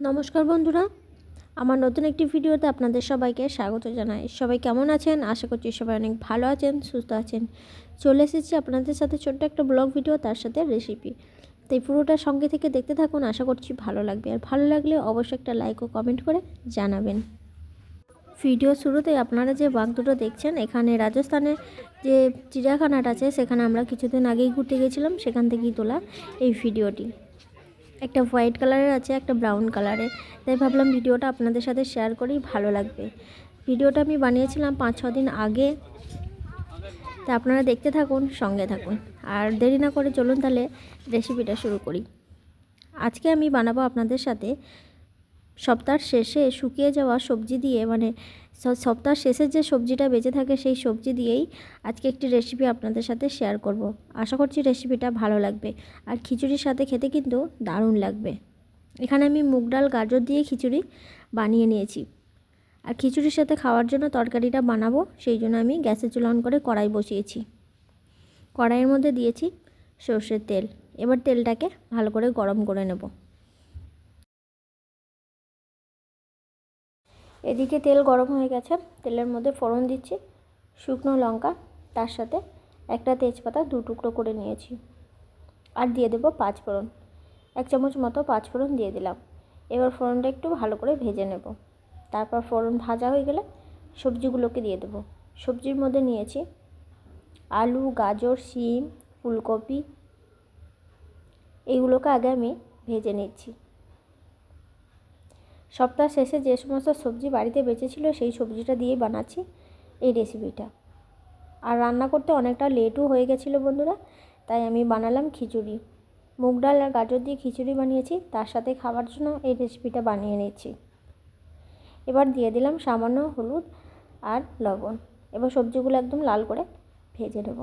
নমস্কার বন্ধুরা। আমার নতুন একটি ভিডিওতে আপনাদের সবাইকে স্বাগত জানাই। সবাই কেমন আছেন? আশা করছি সবাই অনেক ভালো আছেন, সুস্থ আছেন। চলে এসেছি আপনাদের সাথে ছোট্ট একটা ব্লগ ভিডিও, তার সাথে রেসিপি তাই পুরোটা সঙ্গে থেকে দেখতে থাকুন, আশা করছি ভালো লাগবে। আর ভালো লাগলে অবশ্যই একটা লাইক ও কমেন্ট করে জানাবেন। ভিডিও শুরুতে আপনারা যে বাঘ দুটো দেখছেন, এখানে রাজস্থানে যে চিড়িয়াখানাটা আছে, সেখানে আমরা কিছুদিন আগেই ঘুরতে গেছিলাম, সেখান থেকেই তোলা এই ভিডিওটি। একটা হোয়াইট কালারের আছে, একটা ব্রাউন কালারের। তাই ভাবলাম ভিডিওটা আপনাদের সাথে শেয়ার করি, ভালো লাগবে। ভিডিওটা আমি বানিয়েছিলাম পাঁচ ছ দিন আগে। তা আপনারা দেখতে থাকুন, সঙ্গে থাকুন। আর দেরি না করে চলুন তাহলে রেসিপিটা শুরু করি। আজকে আমি বানাবো আপনাদের সাথে সপ্তাহের শেষে শুকিয়ে যাওয়া সবজি দিয়ে মানে সপ্তাহ শেষের যে সবজিটা বেঁচে থাকে সেই সবজি দিয়েই আজকে একটি রেসিপি আপনাদের সাথে শেয়ার করব। আশা করছি রেসিপিটা ভালো লাগবে। আর খিচুড়ির সাথে খেতে কিন্তু দারুণ লাগবে। এখানে আমি মুগ ডাল, গাজর দিয়ে খিচুড়ি বানিয়ে নিয়েছি। আর খিচুড়ির সাথে খাওয়ার জন্য তরকারিটা বানাবো, সেই জন্য আমি গ্যাসে চুলা অন করে কড়াই বসিয়েছি। কড়াইয়ের মধ্যে দিয়েছি সর্ষের তেল। এবার তেলটাকে ভালো করে গরম করে নেব। এদিকে তেল গরম হয়ে গেছে, তেলের মধ্যে ফোড়ন দিচ্ছি, শুকনো লঙ্কা, তার সাথে একটা তেজপাতা দু টুকরো করে নিয়েছি। আর দিয়ে দেবো পাঁচ ফোড়ন, এক চামচ মতো পাঁচ ফোড়ন দিয়ে দিলাম। এবার ফোড়নটা একটু ভালো করে ভেজে নেব। তারপর ফোড়ন ভাজা হয়ে গেলে সবজিগুলোকে দিয়ে দেবো। সবজির মধ্যে নিয়েছি আলু, গাজর, শিম, ফুলকপি, এইগুলোকে আগে আমি ভেজে নিচ্ছি। সপ্তাহ শেষে যে সমস্ত সবজি বাড়িতে বেঁচেছিলো সেই সবজিটা দিয়ে বানাচ্ছি এই রেসিপিটা আর রান্না করতে অনেকটা লেটও হয়ে গেছিল বন্ধুরা, তাই আমি বানালাম খিচুড়ি। মুগ ডাল আর গাজর দিয়ে খিচুড়ি বানিয়েছি, তার সাথে খাওয়ার জন্য এই রেসিপিটা বানিয়ে নিচ্ছি এবার দিয়ে দিলাম সামান্য হলুদ আর লবণ। এবার সবজিগুলো একদম লাল করে ভেজে নেব।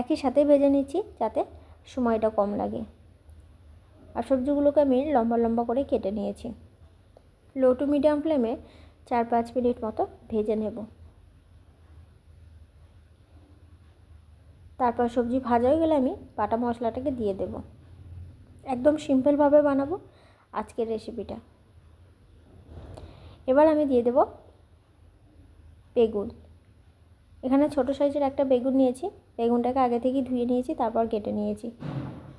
একই সাথে ভেজে নিচ্ছি যাতে সময়টা কম লাগে। আর সবজিগুলোকে আমি লম্বা লম্বা করে কেটে নিয়েছি। লো টু মিডিয়াম ফ্লেমে চার পাঁচ মিনিট মতো ভেজে নেব। তারপর সবজি ভাজা হয়ে গেলে আমি বাটা মশলাটাকে দিয়ে দেব। একদম সিম্পলভাবে বানাবো আজকের রেসিপিটা এবার আমি দিয়ে দেব বেগুন। এখানে ছোট সাইজের একটা বেগুন নিয়েছি। বেগুনটাকে আগে থেকেই ধুয়ে নিয়েছি, তারপর কেটে নিয়েছি।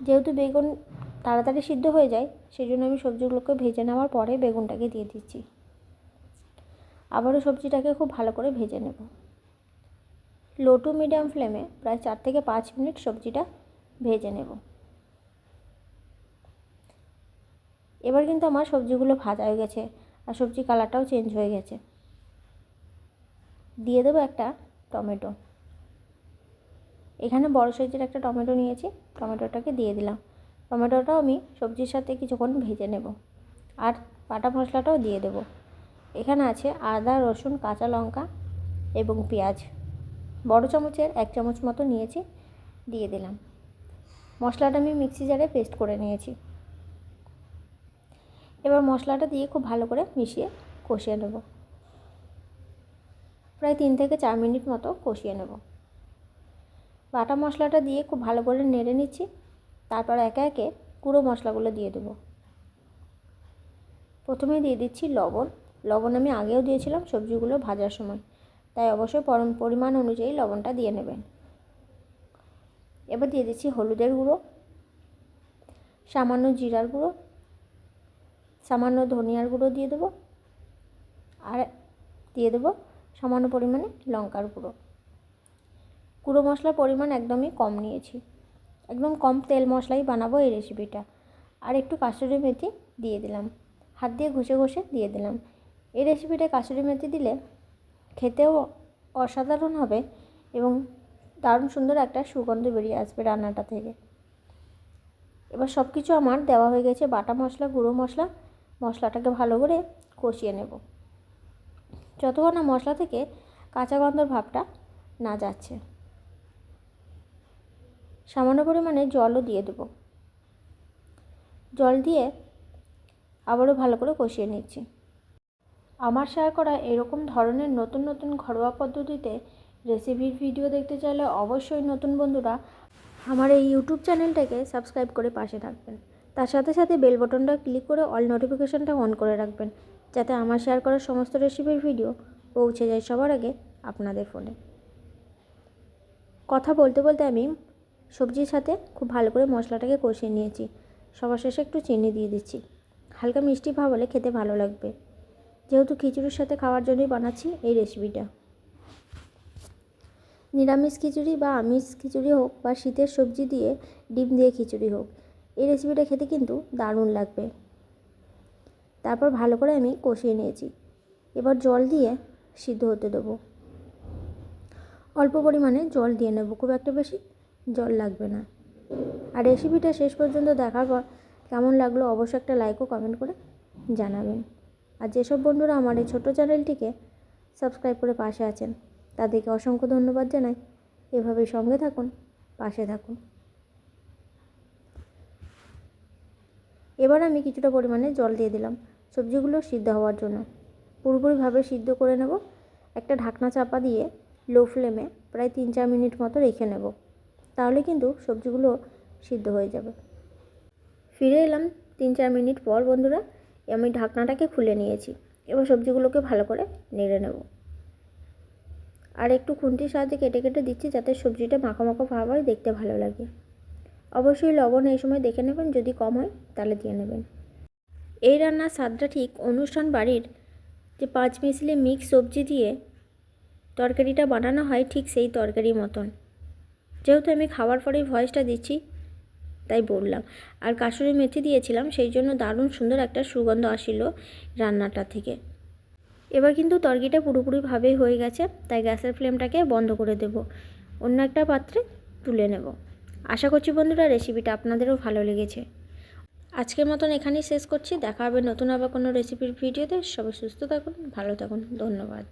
যেহেতু বেগুন তাড়াতাড়ি সিদ্ধ হয়ে যায় সেই জন্য আমি সবজিগুলোকে ভেজে নেওয়ার পরে বেগুনটাকে দিয়ে দিচ্ছি। আবারও সবজিটাকে খুব ভালো করে ভেজে নেব। লো টু মিডিয়াম ফ্লেমে প্রায় চার থেকে পাঁচ মিনিট সবজিটা ভেজে নেব। এবার কিন্তু আমার সবজিগুলো ভাজা হয়ে গেছে আর সবজি কালারটাও চেঞ্জ হয়ে গেছে। দিয়ে দেবো একটা টমেটো। এখানে বড় সাইজের একটা টমেটো নিয়েছি, টমেটোটাকে দিয়ে দিলাম। টমেটোটাও আমি সবজির সাথে কিছুক্ষণ ভেজে নেব। আর বাটা মশলাটাও দিয়ে দেব। এখানে আছে আদা, রসুন, কাঁচা লঙ্কা এবং পেঁয়াজ। বড় চামচের এক চামচ মতো নিয়েছি, দিয়ে দিলাম। মশলাটা আমি মিক্সি জারে পেস্ট করে নিয়েছি। এবার মশলাটা দিয়ে খুব ভালো করে মিশিয়ে কষিয়ে নেব। প্রায় তিন থেকে চার মিনিট মতো কষিয়ে নেব। বাটা মশলাটা দিয়ে খুব ভালো করে নেড়ে নিচ্ছি। তারপর একে একে গুঁড়ো মশলাগুলো দিয়ে দেবো। প্রথমে দিয়ে দিচ্ছি লবণ। লবণ আমি আগেও দিয়েছিলাম সবজিগুলো ভাজার সময়। তাই অবশ্যই পরিমাণ অনুযায়ী লবণটা দিয়ে নেবেন। এবার দিয়ে দিচ্ছি হলুদের গুঁড়ো, সামান্য জিরার গুঁড়ো, সামান্য ধনিয়ার গুঁড়ো দিয়ে দেবো, আর দিয়ে দেবো সামান্য পরিমাণে লঙ্কার গুঁড়ো। গুঁড়ো মশলার পরিমাণ একদমই কম নিয়েছি। একদম কম তেল মশলাই বানাবো এই রেসিপিটা আর একটু কাসুরি মেথি দিয়ে দিলাম। হাত দিয়ে ঘষে ঘষে দিয়ে দিলাম। এই রেসিপিটা কাসুরি মেথি দিলে খেতেও অসাধারণ হবে এবং দারুণ সুন্দর একটা সুগন্ধ বেরিয়ে আসবে রান্নাটা থেকে। এবার সব কিছু আমার দেওয়া হয়ে গেছে বাটা মশলা, গুঁড়ো মশলা। মশলাটাকে ভালো করে কষিয়ে নেব। যতক্ষণ না মশলা থেকে কাঁচা গন্ধর ভাবটা না যাচ্ছে। সামান্য পরিমাণে জলও দিয়ে দেবো। জল দিয়ে আবারও ভালো করে কষিয়ে নিচ্ছি। আমার শেয়ার করা এরকম ধরনের নতুন নতুন ঘরোয়া পদ্ধতিতে রেসিপির ভিডিও দেখতে চাইলে অবশ্যই নতুন বন্ধুরা আমার এই ইউটিউব চ্যানেলটাকে সাবস্ক্রাইব করে পাশে থাকবেন। তার সাথে সাথে বেল বটনটা ক্লিক করে অল নোটিফিকেশানটা অন করে রাখবেন, যাতে আমার শেয়ার করা সমস্ত রেসিপির ভিডিও পৌঁছে যায় সবার আগে আপনাদের ফোনে। কথা বলতে বলতে আমি সবজির সাথে খুব ভালো করে মশলাটাকে কষিয়ে নিয়েছি। সবার শেষে একটু চিনি দিয়ে দিচ্ছি। হালকা মিষ্টি ভাব হলে খেতে ভালো লাগবে। যেহেতু খিচুড়ির সাথে খাওয়ার জন্যই বানাচ্ছি এই রেসিপিটা নিরামিষ খিচুড়ি বা আমিষ খিচুড়ি হোক বা শীতের সবজি দিয়ে ডিম দিয়ে খিচুড়ি হোক, এই রেসিপিটা খেতে কিন্তু দারুণ লাগবে। তারপর ভালো করে আমি কষিয়ে নিয়েছি। এবার জল দিয়ে সিদ্ধ হতে দেবো। অল্প পরিমাণে জল দিয়ে নেব, খুব একটা বেশি জল লাগবে না। আর রেসিপিটা শেষ পর্যন্ত দেখার পর কেমন লাগল অবশ্যই একটা লাইক ও কমেন্ট করে জানাবেন। আর যেসব বন্ধুরা আমার এই ছোটো চ্যানেলটিকে সাবস্ক্রাইব করে পাশে আছেন, তাদেরকে অসংখ্য ধন্যবাদ জানাই। এভাবেই সঙ্গে থাকুন, পাশে থাকুন। এবার আমি কিছুটা পরিমাণে জল দিয়ে দিলাম। সবজিগুলো সিদ্ধ হওয়ার জন্য। পুরোপুরিভাবে সিদ্ধ করে নেব। একটা ঢাকনা চাপা দিয়ে লো ফ্লেমে প্রায় তিন চার মিনিট মতো রেখে নেব। তাহলে কিন্তু সবজিগুলো সিদ্ধ হয়ে যাবে। ফিরে এলাম তিন চার মিনিট পর বন্ধুরা, আমি ঢাকনাটাকে খুলে নিয়েছি। এবার সবজিগুলোকে ভালো করে নেড়ে নেব। আর একটু খুন্তির সাহায্যে কেটে কেটে দিচ্ছি যাতে সবজিটা মাখা মাখা ভাব হয় দেখতে ভালো লাগে। অবশ্যই লবণ এই সময় দেখে নেবেন, যদি কম হয় তাহলে দিয়ে নেবেন। এই রান্নার স্বাদটা ঠিক অনুষ্ঠান বাড়ির যে পাঁচ মিশিলে মিক্স সবজি দিয়ে তরকারিটা বানানো হয় ঠিক সেই তরকারির মতন। যেহেতু আমি খাওয়ার পরেই ভয়েসটা দিচ্ছি, তাই বললাম। আর কাসুরি মেথি দিয়েছিলাম, সেই জন্য দারুণ সুন্দর একটা সুগন্ধ আসিল রান্নাটা থেকে। এবার কিন্তু তরকিটা পুরোপুরিভাবেই হয়ে গেছে, তাই গ্যাসের ফ্লেমটাকে বন্ধ করে দেব। অন্য একটা পাত্রে তুলে নেব। আশা করছি বন্ধুরা রেসিপিটা আপনাদেরও ভালো লেগেছে। আজকের মতন এখানেই শেষ করছি। দেখা হবে নতুন আবার কোনো রেসিপির ভিডিওতে। সবাই সুস্থ থাকুন, ভালো থাকুন। ধন্যবাদ।